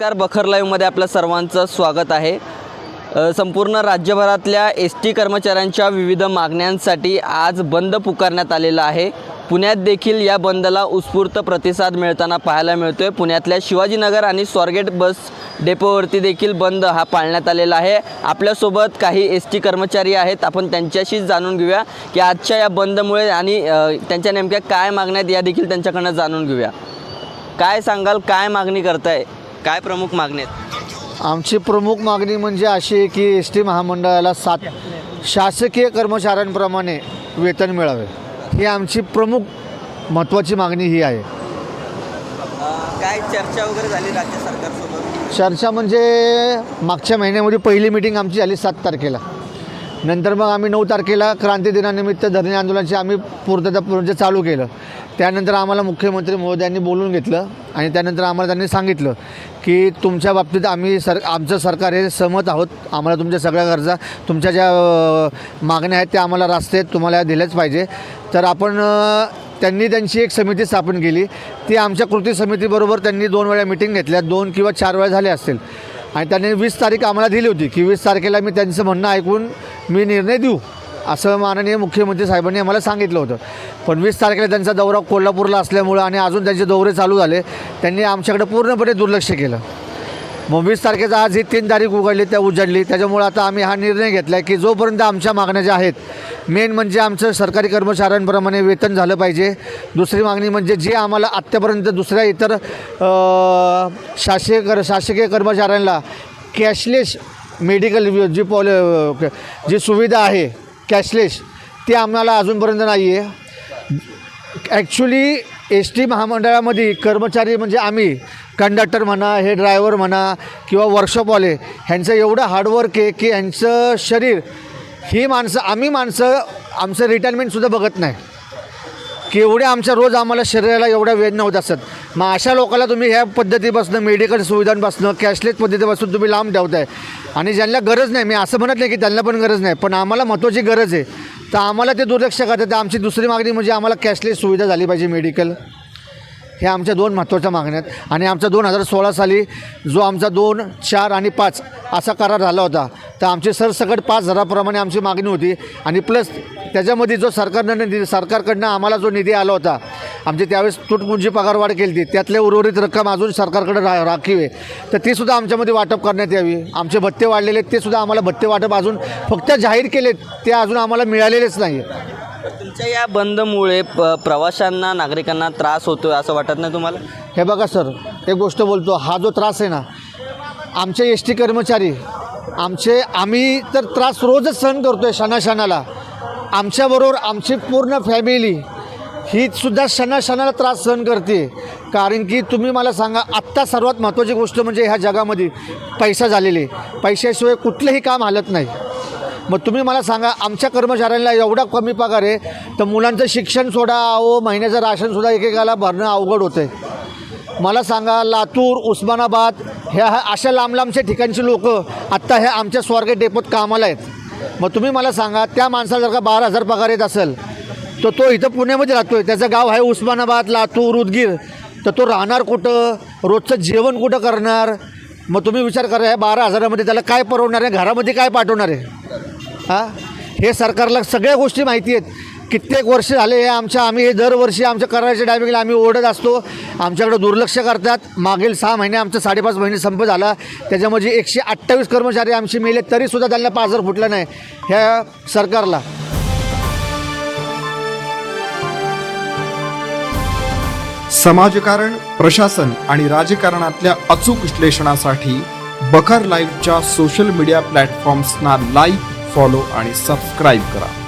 नमस्कार बखर लाईव्हमध्ये आपलं सर्वांचं स्वागत आहे. संपूर्ण राज्यभरातल्या एस टी कर्मचाऱ्यांच्या विविध मागण्यांसाठी आज बंद पुकारण्यात आलेला आहे. पुण्यात देखील या बंदला उत्स्फूर्त प्रतिसाद मिळताना पाहायला मिळतो आहे पुण्यातल्या शिवाजीनगर आणि स्वारगेट बस डेपोवरती देखील बंद हा पाळण्यात आलेला आहे. आपल्यासोबत काही एस टी कर्मचारी आहेत. आपण त्यांच्याशीच जाणून घेऊया की आजच्या या बंदमुळे आणि त्यांच्या नेमक्या काय मागण्या आहेत या देखील त्यांच्याकडनं जाणून घेऊया. काय सांगाल? काय मागणी करताय? काय प्रमुख मागणी आहेत? आमची प्रमुख मागणी म्हणजे अशी आहे की एस टी महामंडळाला सात शासकीय कर्मचाऱ्यांप्रमाणे वेतन मिळावे. ही आमची प्रमुख महत्त्वाची मागणी ही आहे. काय चर्चा वगैरे झाली राज्य सरकारसोबत? चर्चा म्हणजे मागच्या महिन्यामध्ये पहिली मिटिंग आमची झाली सात तारखेला. नंतर मग आम्ही नऊ तारखेला क्रांती दिनानिमित्त धरणे आंदोलनाची आम्ही पूर्तता म्हणजे चालू केलं. त्यानंतर आम्हाला मुख्यमंत्री महोदयांनी बोलून घेतलं आणि त्यानंतर आम्हाला त्यांनी सांगितलं की तुमच्या बाबतीत आम्ही सर आमचं सरकार हे सहमत आहोत. आम्हाला तुमच्या सगळ्या गरजा तुमच्या ज्या मागण्या आहेत त्या आम्हाला रास्ते तुम्हाला दिल्याच पाहिजे. तर आपण त्यांनी त्यांची एक समिती स्थापन केली. ती आमच्या कृती समितीबरोबर त्यांनी दोन वेळा मिटिंग घेतल्या. दोन किंवा चार वेळा झाले असतील. आणि त्यांनी वीस तारीख आम्हाला दिली होती की वीस तारखेला मी त्यांचं म्हणणं ऐकून मी निर्णय देऊ असं माननीय मुख्यमंत्री साहेबांनी आम्हाला सांगितलं होतं. पण वीस तारखेला त्यांचा दौरा कोल्हापूरला असल्यामुळं आणि अजून त्यांचे दौरे चालू झाले त्यांनी आमच्याकडे पूर्णपणे दुर्लक्ष केलं. मग वीस तारखेचा आज ही तीन तारीख उघडली त्या उजडली. त्याच्यामुळं आता आम्ही हा निर्णय घेतला आहे की जोपर्यंत आमच्या मागण्या ज्या आहेत मेन म्हणजे आमचं सरकारी कर्मचाऱ्यांप्रमाणे वेतन झालं पाहिजे. दुसरी मागणी म्हणजे जे आम्हाला आत्तापर्यंत दुसऱ्या इतर शासकीय कर शासकीय कर्मचाऱ्यांना कॅशलेस मेडिकल जी पॉल जी सुविधा आहे कॅशलेस ती आम्हाला अजूनपर्यंत नाही आहे ॲक्च्युली एस टी महामंडळामध्ये कर्मचारी म्हणजे आम्ही कंडक्टर म्हणा हे ड्रायव्हर म्हणा किंवा वर्कशॉपवाले ह्यांचं एवढं हार्डवर्क आहे की ह्यांचं शरीर ही माणसं आम्ही माणसं आमचं रिटायरमेंटसुद्धा बघत नाही. की एवढ्या आमच्या रोज आम्हाला शरीराला एवढ्या वेदना होत असतात. मग अशा लोकांना तुम्ही ह्या पद्धतीपासून मेडिकल सुविधांपासून कॅशलेस पद्धतीपासून तुम्ही लांब ठेवताय. आणि ज्यांना गरज नाही मी असं म्हणत नाही की त्यांना पण गरज नाही पण आम्हाला महत्त्वाची गरज आहे. तर आम्हाला ते दुर्लक्ष करतात. तर आमची दुसरी मागणी म्हणजे आम्हाला कॅशलेस सुविधा झाली पाहिजे मेडिकल ह्या आमच्या दोन महत्त्वाच्या मागण्या आहेत. आणि आमचा दोन हजार सोळा साली जो आमचा दोन चार आणि पाच असा करार झाला होता. तर आमची सरसकट पाच हजाराप्रमाणे आमची मागणी होती. आणि प्लस त्याच्यामध्ये जो सरकारनं निधी सरकारकडनं आम्हाला जो निधी आला होता आमची त्यावेळेस तुटपुंजी पगारवाढ केली होती. त्यातले उर्वरित रक्कम अजून सरकारकडे रा राखीव आहे. तर ती सुद्धा आमच्यामध्ये वाटप करण्यात यावी. आमचे भत्ते वाढलेले आहेत ते सुद्धा आम्हाला भत्ते वाटप अजून फक्त जाहीर केलेत ते अजून आम्हाला मिळालेलेच नाही तुमच्या या बंदमुळे प प्रवाशांना नागरिकांना त्रास होतोय असं वाटत नाही तुम्हाला? हे बघा सर एक गोष्ट बोलतो. हा जो त्रास आहे ना आमचे एस टी कर्मचारी आमचे आम्ही तर त्रास रोजच सहन करतो आहे क्षणाक्षणाला आमच्याबरोबर आमची पूर्ण फॅमिली ही सुद्धा क्षणाक्षणाला त्रास सहन करते. कारण की तुम्ही मला सांगा आत्ता सर्वात महत्त्वाची गोष्ट म्हणजे ह्या जगामध्ये पैसा झालेले. पैशाशिवाय कुठलंही काम हालत नाही. मग तुम्ही मला सांगा आमच्या कर्मचाऱ्यांना एवढा कमी पगार आहे तर मुलांचं शिक्षण सोडा अहो महिन्याचं राशनसुद्धा एकेकाला भरणं अवघड होतं आहे मला सांगा लातूर उस्मानाबाद ह्या अशा लांब लांबच्या ठिकाणची लोक आत्ता ह्या आमच्या स्वारगेट डेपोत कामाला आहेत. मग तुम्ही मला सांगा त्या माणसाला जर का बारा हजार पगार येत असेल तर तो इथं पुण्यामध्ये राहतो आहे त्याचं गाव आहे उस्मानाबाद लातूर उदगीर. तर तो राहणार कुठं? रोजचं जेवण कुठं करणार? मग तुम्ही विचार करा ह्या बारा हजारामध्ये त्याला काय परवडणार आहे? घरामध्ये काय पाठवणार आहे? हां? हे सरकारला सगळ्या गोष्टी माहिती आहेत. कित्येक वर्ष झाले हे आमच्या आम्ही हे दरवर्षी आमच्या करायच्या टायमिंगला आम्ही ओढत असतो. आमच्याकडे दुर्लक्ष करतात. मागील सहा महिने आमचं साडेपाच महिने संप झाला. त्याच्यामध्ये एकशे अठ्ठावीस कर्मचारी आमचे मेले तरीसुद्धा त्यांना पाझर फुटलं नाही ह्या सरकारला. समाजकारण प्रशासन आणि राजकारणातल्या अचूक विश्लेषणासाठी बखर लाईव्हच्या सोशल मीडिया प्लॅटफॉर्म्सना लाईक फॉलो आणि सबस्क्राईब करा.